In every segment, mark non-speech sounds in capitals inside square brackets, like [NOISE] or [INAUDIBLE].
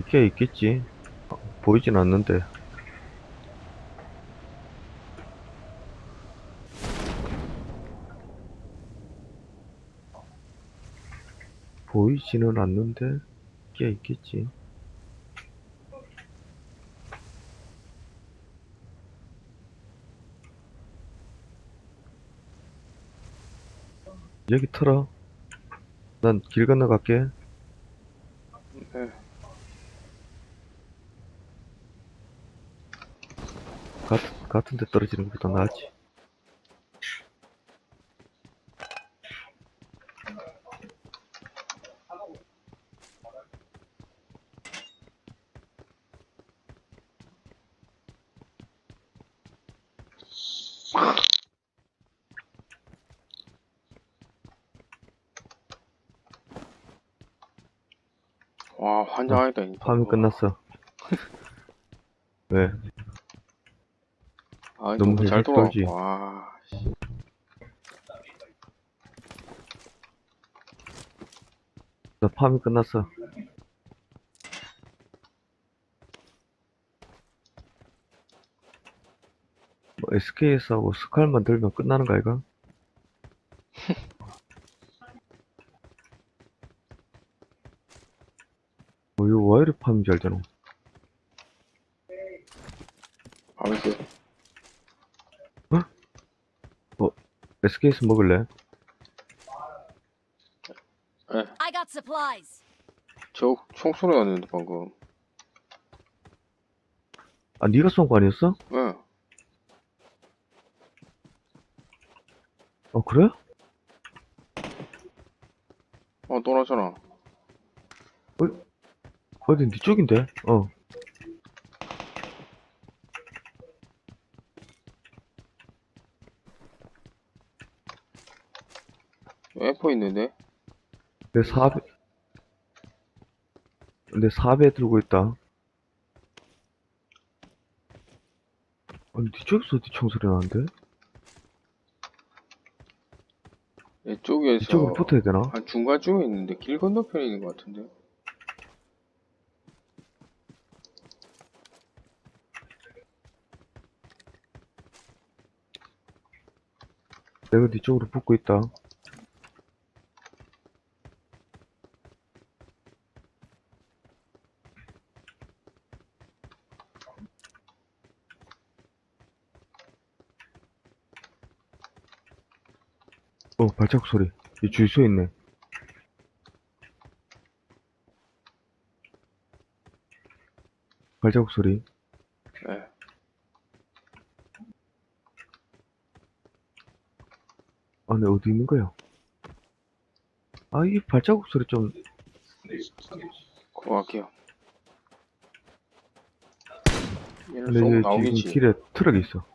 있게 있겠지. 어, 보이진 않는데. 보이지는 않는데, 있게 있겠지. 여기 틀어. 난 길 건너 갈게. 네. 같은, 같은 데 떨어지는 것보다 낫지. 와, 환장하겠다, 진짜. 파밍 끝났어. [LAUGHS] 왜? 아, 너무 너무 잘잘 돌아. 떨지. 와, 씨. 나 파밍 끝났어. 뭐 SKS하고 스칼만 들면 끝나는 거 아이가? [LAUGHS] 어, 이거 왜 이렇게 파밍 잘 되노? 아무튼, SKS 먹을래? I got supplies. 저 총소리 났는데, 방금. 아, 네가 쏜 거 아니었어? 예. 어, 그래? 어, 또 나잖아. 어디 네 쪽인데? 어. F 있는데? 내 4배, 내 4배 들고 있다. 아니, 뒤쪽에서 어디 총소리 나는데? 이쪽에서. 이쪽으로 붙어야 되나? 한 중간쯤에 있는데, 길 건너편에 있는 것 같은데? 내가 뒤쪽으로 붙고 있다. 어, 발자국 소리. 이 주유소에 있네. 발자국 소리. 예. 아, 네, 어디 있는 거야? 아, 이 발자국 소리 좀, 그거 할게요. 얘는 쏘고 이게 나오겠지. 지금 길에 트럭이 있어.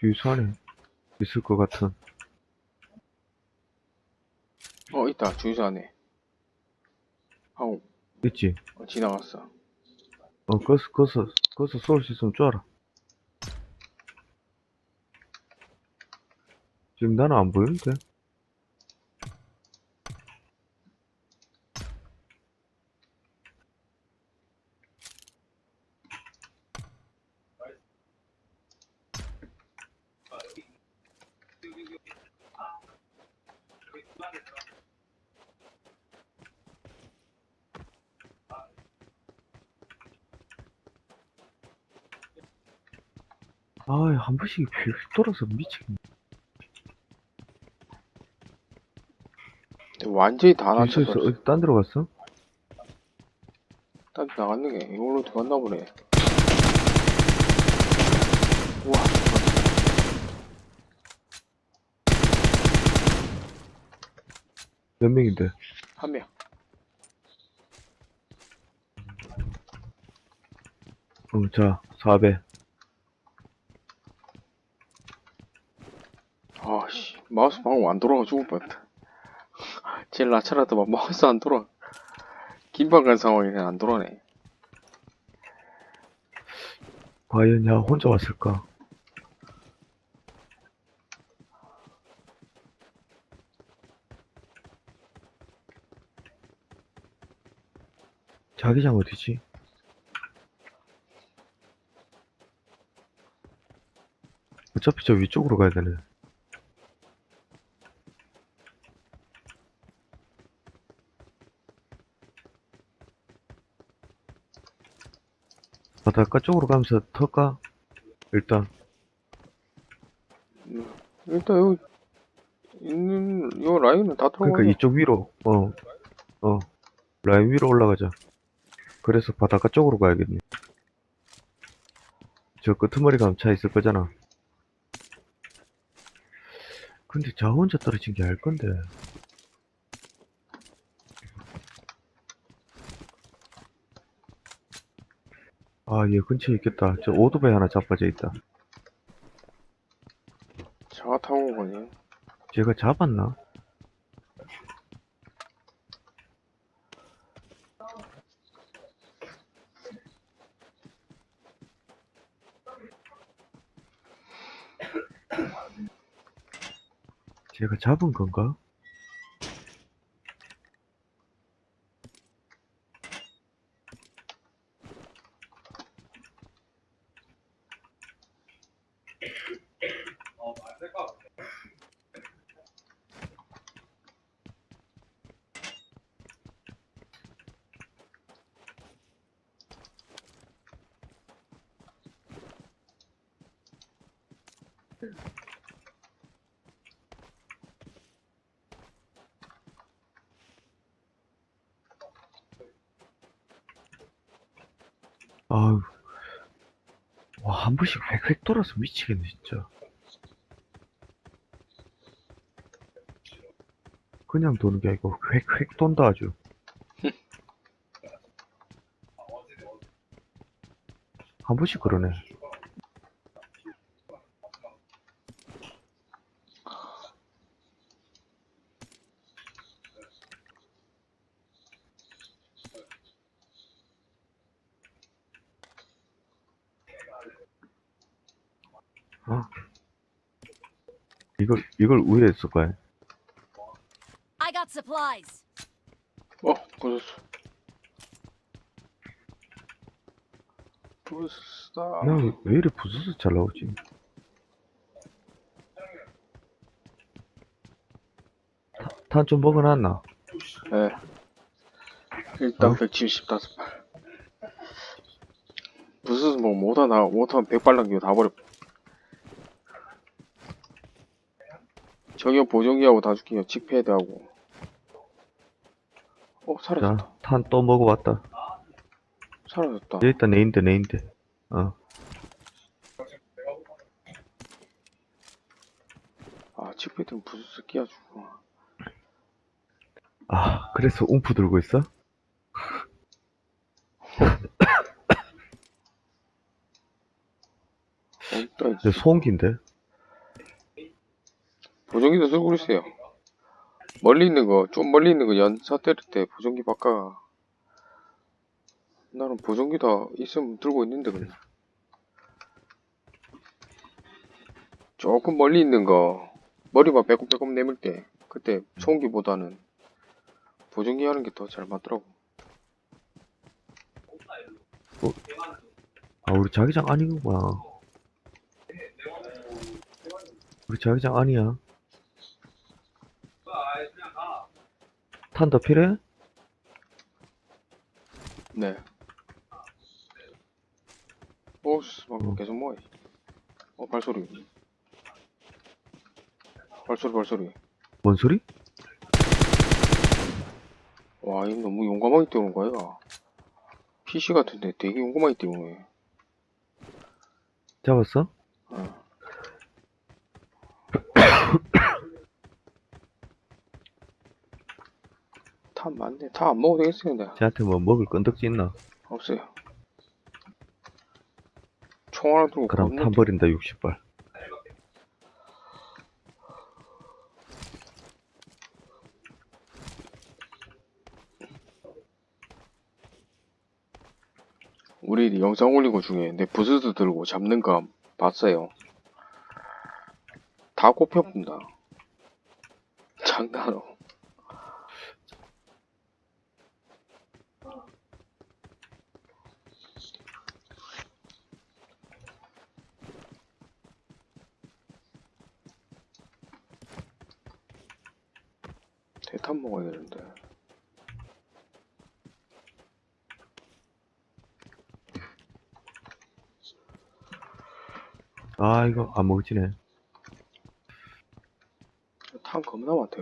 주유소 안에 있을 것 같은. 어, 있다. 주유소 안에. 하고, 있지? 어, 지나갔어. 어, 거기서, 거기서, 거기서 쏠 수 있으면 쏴라. 지금 나는 안 보이는데? 아이, 한 번씩 휙 돌아서 미치겠네. 완전히 다 낮췄어. 어디 딴 데로 갔어? 딴 나갔는 게 이걸로 들어갔나 보네. 우와, 몇 명인데? 한 명. 어, 자, 4배. 마우스 방금 안 돌아가 죽을 뻔했다. [LAUGHS] 제일 나차라도만 마우스 안 돌아. 긴박한 상황이 그냥 안 돌아네. 과연 야 혼자 왔을까? 자기장 어디지? 어차피 저 위쪽으로 가야 되네. 바닷가 쪽으로 가면서 털까? 일단 음, 일단 여기 있는 요 라인은 다 들어가. 그러니까 이쪽 위로 어어 라인 위로 올라가자. 그래서 바닷가 쪽으로 가야겠네. 저 끄트머리 가면 차 있을 거잖아. 근데 저 혼자 떨어진 게 알 건데. 아, 얘 근처에 있겠다. 저 오토바이 하나 자빠져 있다. 차 타고 가니. 제가 잡았나? 제가 잡은 건가? 아유. 와, 한 번씩 획획 돌아서 미치겠네, 진짜. 그냥 도는 게 아니고 획획 돈다 아주. [LAUGHS] 한 번씩 그러네. 이걸, 이걸 쓸 거야. I got supplies. 어, 부셨어. 부스다. 나왜 이래 부서서 잘 나오지? 탄 좀 먹어놨나? 예. 일단 어? 175발. 부스스 뭐 못하나 못하면 100발 남기고 다 버려. 저기요 보정기하고 다 줄게요. 칙패드하고. 어 사라졌다. 자, 탄 또 먹어왔다. 사라졌다. 여기 있다, 네인데, 네인데. 어. 아 칙패드는 부스스 끼워주고. 아, 그래서 움프 들고 있어? 저 소음기인데? 보정기도 들고 있어요. 멀리 있는 거, 좀 멀리 있는 거 연사 때릴 때 보정기 바꿔. 나는 보정기 다 있으면 들고 있는데 그냥. 조금 멀리 있는 거, 머리만 빼꼼빼꼼 내밀 때, 그때 소음기보다는 보정기 하는 게 더 잘 맞더라고. 아, 우리 자기장 아니구나. 우리 자기장 아니야. 탄 더 필요해? 네. 오, 씨, 막 어. 계속 모아. 어, 발소리. 발소리, 발소리. 뭔 소리? 와, 이거 너무 용감하게 뛰어오는 거야, 얘가. PC 같은데 되게 용감하게 뛰어오네. 잡았어? 어. [COUGHS] 탑 맞네. 탑안 먹어도 근데. 쟤한테 뭐 먹을 건덕지 있나? 없어요. 총 하나 들고 그럼 탄 버린다, 60발. 우리 영상 거 중에 내 부스스 들고 잡는 거 봤어요. 다 꼽혀본다. [LAUGHS] 장난으로. 대 탄 먹어야 되는데. 아, 이거 안 먹어지네. 탄 겁나 많다.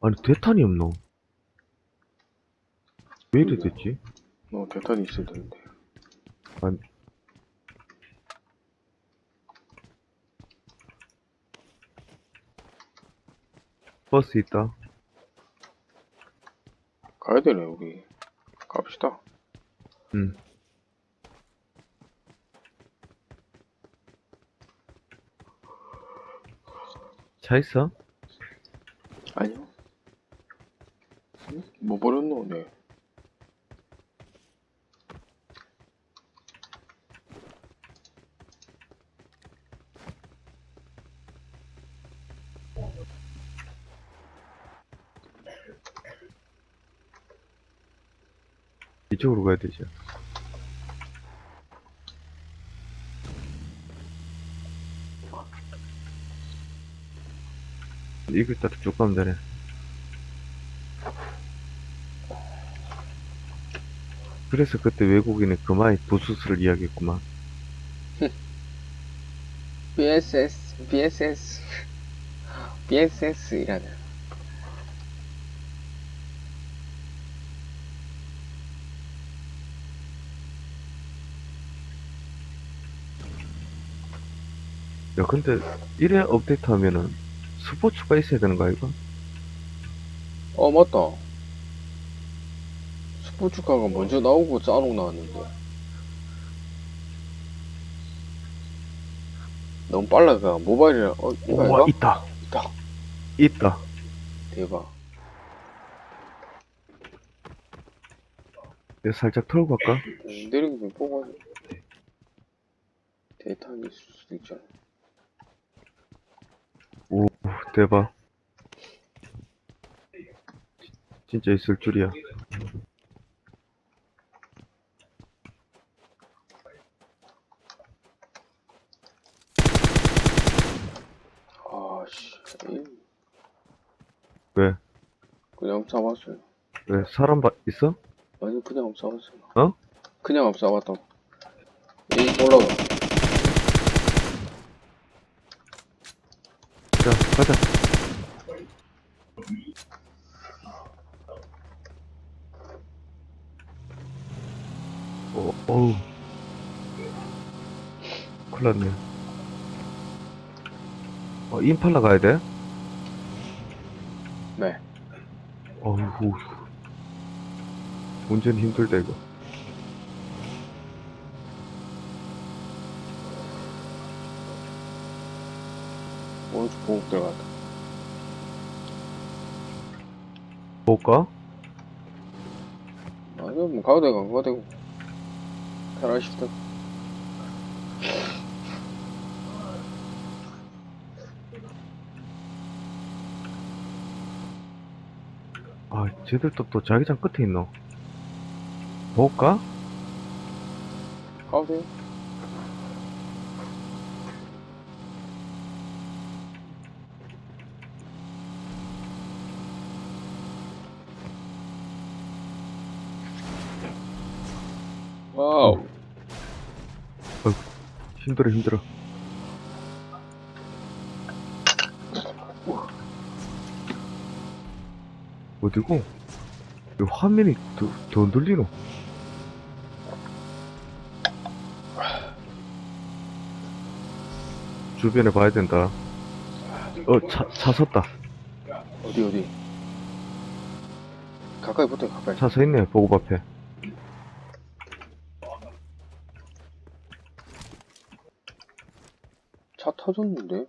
아니, 대탄이 없노. 왜 이래 됐지? 너 대탄이 있어야 되는데. 아니. 버스 있다. 가야 되네, 여기. 갑시다. 응. 차 있어? 아니요. 응? 뭐 버렸노, 네. 이쪽으로 가야 되지. 이걸 따라 쭉 가면 되네. 그래서 그때 외국인이 그마의 부수스를 이야기했구만. [LAUGHS] BSS, BSS, BSS이라는. 야, 근데 이래 업데이트 하면은 스포츠가 있어야 되는 거 아이가? 어, 맞다. 스포츠카가 먼저 나오고 짜롱 나왔는데. 너무 빨라가 모바일이라, 어, 이거 와? 있다. 있다. 있다. 대박. 내가 살짝 털고 갈까? 음, 내리기 좀 뽑아야 돼. 데이터는 있을 수도 있잖아. 오, 대박. 진짜 있을 줄이야. 아, 씨. 에이, 왜? 그냥 잡았어요. 왜? 사람 봐, 있어? 아니, 그냥 잡았어요. 어? 그냥 잡았다고. 에이, 올라가. 자, 가자. 오, 어우. 큰일 났네. 어, 임팔라 가야 돼? 네. 어우, 운전 힘들다, 이거. 오른쪽 보고 들어갔다. 볼까? 아니요, 뭐, 가도 되고, 안 가도 되고. 잘하시다. 아, 쟤들 또, 또 자기장 끝에 있노. 볼까? 가도 돼 와우. 힘들어, 힘들어. 어디고? 왜 화면이 더, 더 눌리노? 주변에 봐야 된다. 어, 차, 차 섰다. 어디, 어디? 가까이 붙어, 가까이. 차 서 있네, 보급 앞에. 차 터졌는데?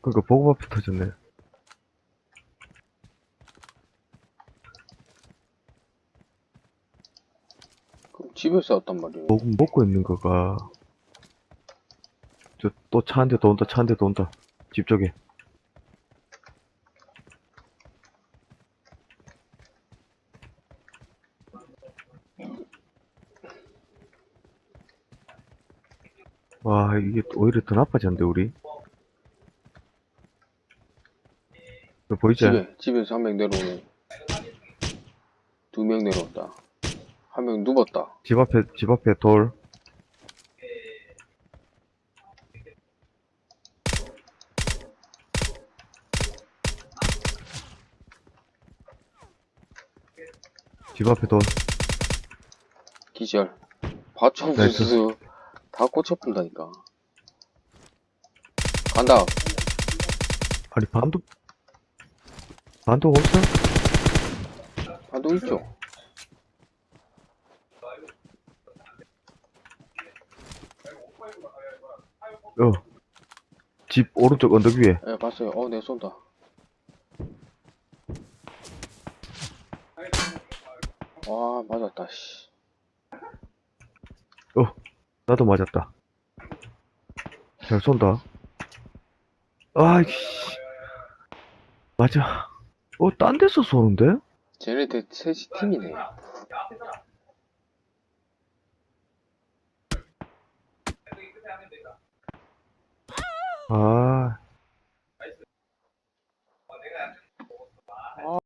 그러니까 보급 앞에 터졌네. 그럼 집에서 왔단 말이에요. 보급 먹고 있는 거가. 저, 또 차 한 대 더 온다, 차 한 대 더 온다. 집 쪽에. 와, 이게 또 오히려 더 나빠졌는데, 우리. 그 보이지? 집에, 집에서 한 명 내려오네. 두 명 내려왔다. 한 명 누웠다. 집 앞에, 집 앞에 돌. 집 앞에 돌. 기절. 바총 나이스. 부스 다 꽂혀본다니까. 간다. 아니, 반도, 반도 없어? 반도 있죠. 어. 집 오른쪽 언덕 위에. 예, 봤어요. 어, 내 쏜다. 와, 맞았다, 씨. 어, 나도 맞았다. 잘 쏜다. 아이씨. 맞아. 어, 딴 데서 쏘는데? 쟤네들 셋이 팀이네. 아,